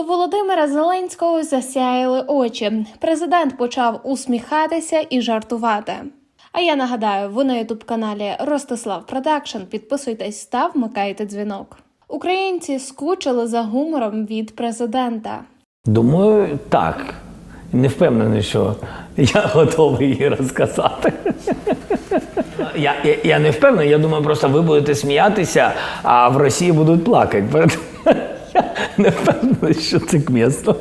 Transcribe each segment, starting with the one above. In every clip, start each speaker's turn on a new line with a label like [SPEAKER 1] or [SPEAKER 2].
[SPEAKER 1] У Володимира Зеленського засяяли очі. Президент почав усміхатися і жартувати. А я нагадаю, ви на ютуб каналі Ростислав Продакшн. Підписуйтесь та вмикайте дзвінок. Українці скучили за гумором від президента.
[SPEAKER 2] Думаю, так. Не впевнений, що я готовий її розказати. Я, я, я не впевнений, я думаю, просто ви будете сміятися, а в Росії будуть плакати. Поэтому Я не впевнений, що це к місту.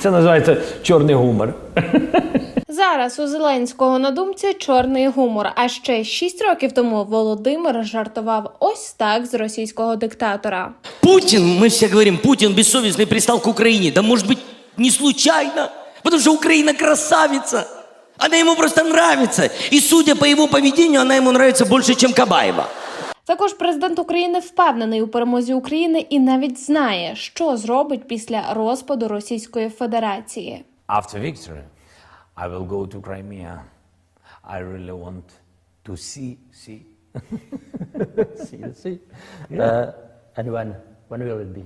[SPEAKER 2] Це називається чорний гумор.
[SPEAKER 1] Зараз у Зеленського на думці чорний гумор. А ще шість років тому Володимир жартував ось так з російського диктатора.
[SPEAKER 3] Путин, мы все говорим, Путин бессовестный пристал к Украине. Да может быть не случайно, потому что Украина красавица. Она ему просто нравится. И судя по его поведению, она ему нравится больше, чем Кабаева.
[SPEAKER 1] Також президент України впевнений у перемозі України і навіть знає, що зробить після розпаду Російської Федерації.
[SPEAKER 2] After victory, I will go to Crimea. I really want to see, see.
[SPEAKER 4] see, see. Uh, and when? When will it be?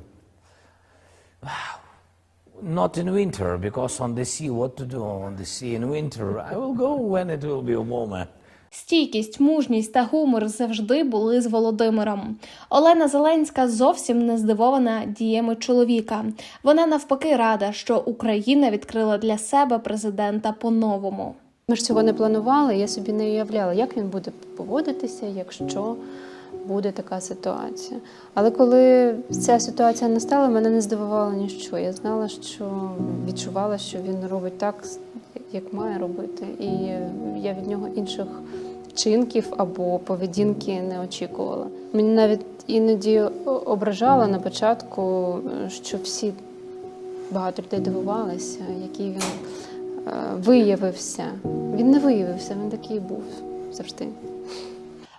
[SPEAKER 2] Not in winter, because on the sea, what to do on the sea in winter? I will go when it will be warmer.
[SPEAKER 1] Стійкість, мужність та гумор завжди були з Володимиром. Олена Зеленська зовсім не здивована діями чоловіка. Вона навпаки рада, що Україна відкрила для себе президента по-новому.
[SPEAKER 5] Ми ж цього не планували, я собі не уявляла, як він буде поводитися, якщо буде така ситуація. Але коли ця ситуація настала, мене не здивувало ніщо. Я знала, що відчувала, що він робить так, як має робити. І я від нього інших вчинків або поведінки не очікувала. Мені навіть іноді ображало на початку, що всі багато людей дивувалися, який він е, виявився. Він не виявився, він такий був завжди.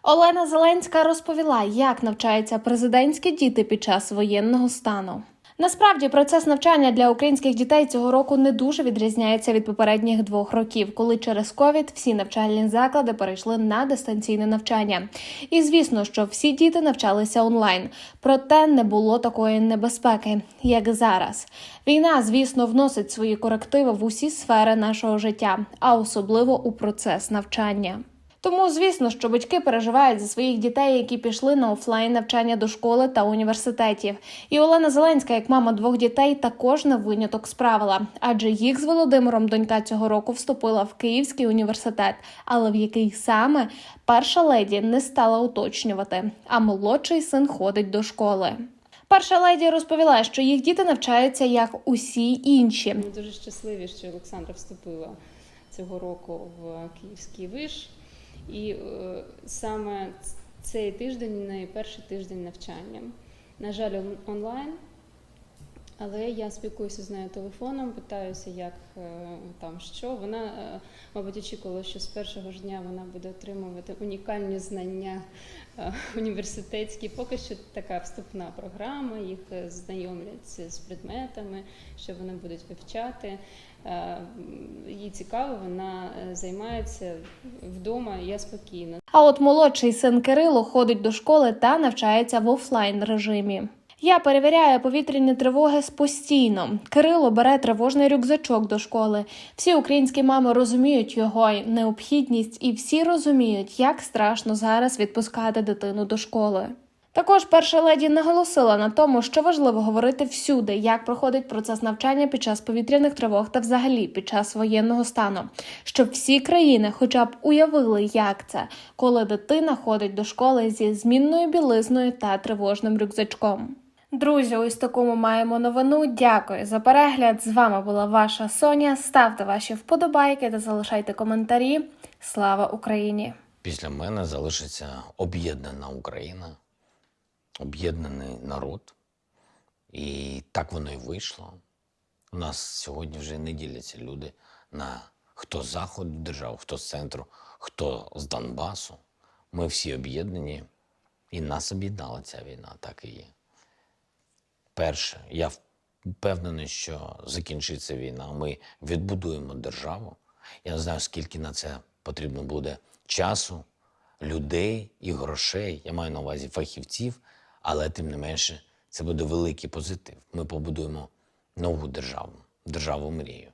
[SPEAKER 1] Олена Зеленська розповіла, як навчаються президентські діти під час воєнного стану. Насправді процес навчання для українських дітей цього року не дуже відрізняється від попередніх двох років, коли через ковід всі навчальні заклади перейшли на дистанційне навчання. І звісно, що всі діти навчалися онлайн, проте не було такої небезпеки, як зараз. Війна, звісно, вносить свої корективи в усі сфери нашого життя, а особливо у процес навчання. Тому, звісно, що батьки переживають за своїх дітей, які пішли на офлайн навчання до школи та університетів. І Олена Зеленська, як мама двох дітей, також не виняток справила, адже їх з Володимиром донька цього року вступила в Київський університет, але в який саме перша леді не стала уточнювати. А молодший син ходить до школи. Перша леді розповіла, що їх діти навчаються як усі інші.
[SPEAKER 6] Ми дуже щасливі, що Олександра вступила цього року в Київський виш. І е, саме цей тиждень найперший тиждень навчання. На жаль, онлайн, але я спілкуюся з нею телефоном, питаюся, як е, там що. Вона, е, мабуть, очікувала, що з першого ж дня вона буде отримувати унікальні знання е, університетські. Поки що така вступна програма, їх знайомлять з предметами, що вони будуть вивчати. Їй цікаво, вона займається вдома, я спокійна.
[SPEAKER 1] А от молодший син Кирило ходить до школи та навчається в офлайн режимі. Я перевіряю повітряні тривоги постійно. Кирило бере тривожний рюкзачок до школи. Всі українські мами розуміють його необхідність, і всі розуміють, як страшно зараз відпускати дитину до школи. Також перша леді наголосила на тому, що важливо говорити всюди, як проходить процес навчання під час повітряних тривог та взагалі під час воєнного стану, щоб всі країни хоча б уявили, як це, коли дитина ходить до школи зі змінною білизною та тривожним рюкзачком. Друзі, ось таку ми маємо новину. Дякую за перегляд. З вами була ваша Соня. Ставте ваші вподобайки та залишайте коментарі. Слава Україні!
[SPEAKER 7] Після мене залишиться об'єднана Україна, об'єднаний народ. І так воно і вийшло. У нас сьогодні вже не діляться люди на хто з заходу держав, хто з центру, хто з Донбасу. Ми всі об'єднані, і нас об'єднала ця війна, так і є. Перше, я впевнений, що закінчиться війна. Ми відбудуємо державу. Я не знаю, скільки на це потрібно буде часу, людей і грошей. Я маю на увазі фахівців, але тим не менше це буде великий позитив. Ми побудуємо нову державу, державу мрію.